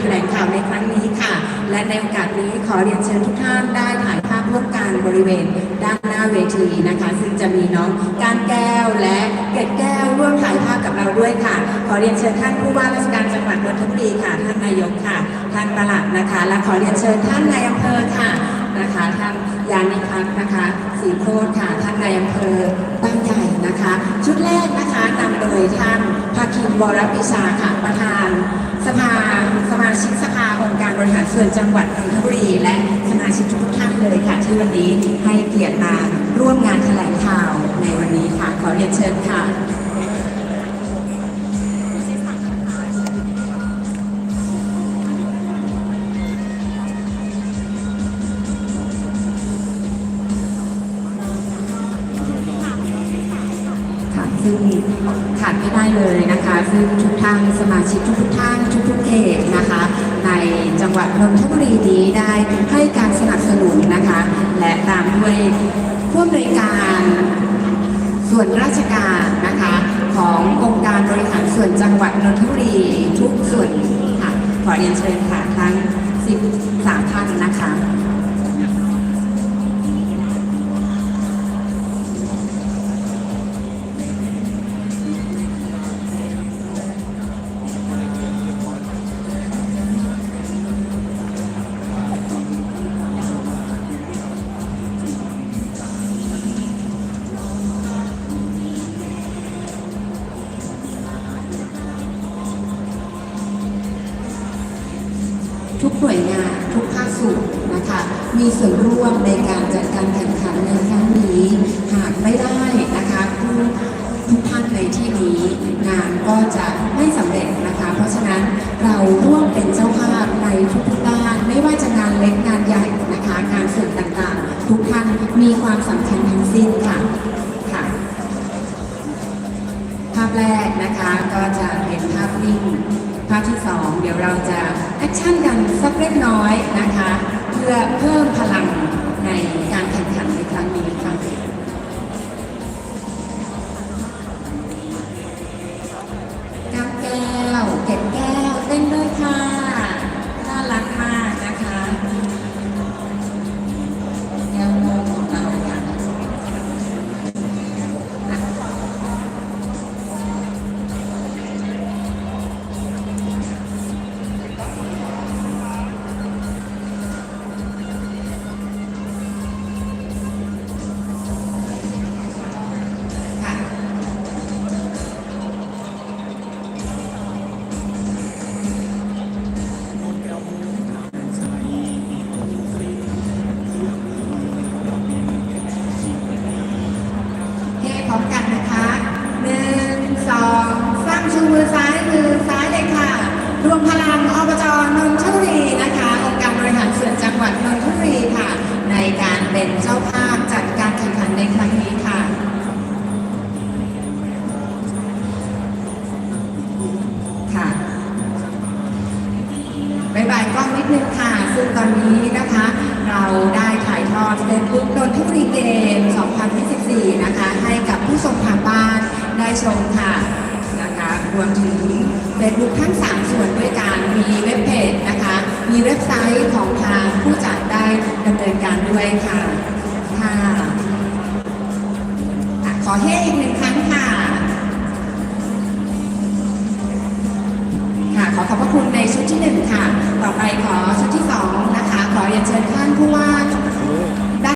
แถลงข่าวในครั้งนี้ค่ะ และในโอกาสนี้ขอเรียนเชิญทุกท่านได้ถ่ายภาพร่วมกันบริเวณด้านหน้าเวทีนะคะ ซึ่งจะมีน้องการแก้วและเกดแก้วร่วมถ่ายภาพกับเราด้วยค่ะ ขอเรียนเชิญท่านผู้ว่าราชการจังหวัดนนทบุรีค่ะ ท่านนายกค่ะ ท่านประหลัดนะคะ และขอเรียนเชิญท่านนายอำเภอค่ะนะคะท่านยานิพัฒนะคะสีโคตรค่ะท่านนายอำเภอบางใหญ่นะคะ ชุดแรกนะคะนำโดยท่าน ภาคินวรพิชาค่ะประธาน สภาสมาชิกสภาองค์การบริหารส่วนจังหวัดนนทบุรี และสมาชิกทุกท่านเลยค่ะ ที่วันนี้ให้เกียรติมาร่วมงานแถลงข่าวในวันนี้ค่ะ ขอเรียนเชิญค่ะ ซึ่งขาดไม่ได้เลยนะคะ ซึ่งทุกท่านสมาชิกทุกท่านทุกๆเขตนะคะ ในจังหวัดนนทบุรีนี้ได้ให้การสนับสนุนนะคะ และตามด้วยผู้อำนวยการส่วนราชการนะคะขององค์การบริหารส่วนจังหวัดนนทบุรีทุกส่วนค่ะขอเรียนเชิญค่ะทั้ง 13 ท่านนะคะ หน่วยงานทุกภาคส่วนนะคะมีส่วนร่วมในการจัดการแข่งขันในครั้งนี้ หากไม่ได้นะคะผู้ทุกท่านในที่นี้งานก็จะไม่สำเร็จนะคะ เพราะฉะนั้นเราร่วมเป็นเจ้าภาพในทุกๆด้าน ไม่ว่าจะงานเล็กงานใหญ่นะคะงานส่วนต่างๆ ทุกท่านมีความสำคัญทั้งสิ้นค่ะค่ะ ภาพแรกนะคะก็จะเป็นภาพนิ่ง ภาคที่สองเดี๋ยวเราจะแอคชั่นกันสักเล็กน้อยนะคะ เพื่อเพิ่มพลังในการแข่งขันในครั้งนี้ค่ะก้าวแก้วเก็บแก้วเต้นด้วยค่ะ เป็นเจ้าภาพจัดการแข่งขันในครั้งนี้ค่ะ ค่ะบายบายกล้องนิดนึงค่ะ ซึ่งตอนนี้นะคะ เราได้ถ่ายทอดเฟซบุ๊กนนทบุรีเกม 2024 นะคะ ให้กับผู้ชมทางบ้านได้ชมค่ะ นะคะ รวมถึงเฟซบุ๊กทั้ง 3 ส่วนด้วยกันมีเว็บเพจนะคะ มีเว็บไซต์ของทางผู้จัดได้ดำเนินการด้วยค่ะค่ะขอเฮ้อีกหนึ่งครั้งค่ะ ค่ะ ขอขอบพระคุณในชุดที่หนึ่งค่ะ ต่อไปขอชุดที่สองนะคะ ขออยากเชิญท่านผู้ว่า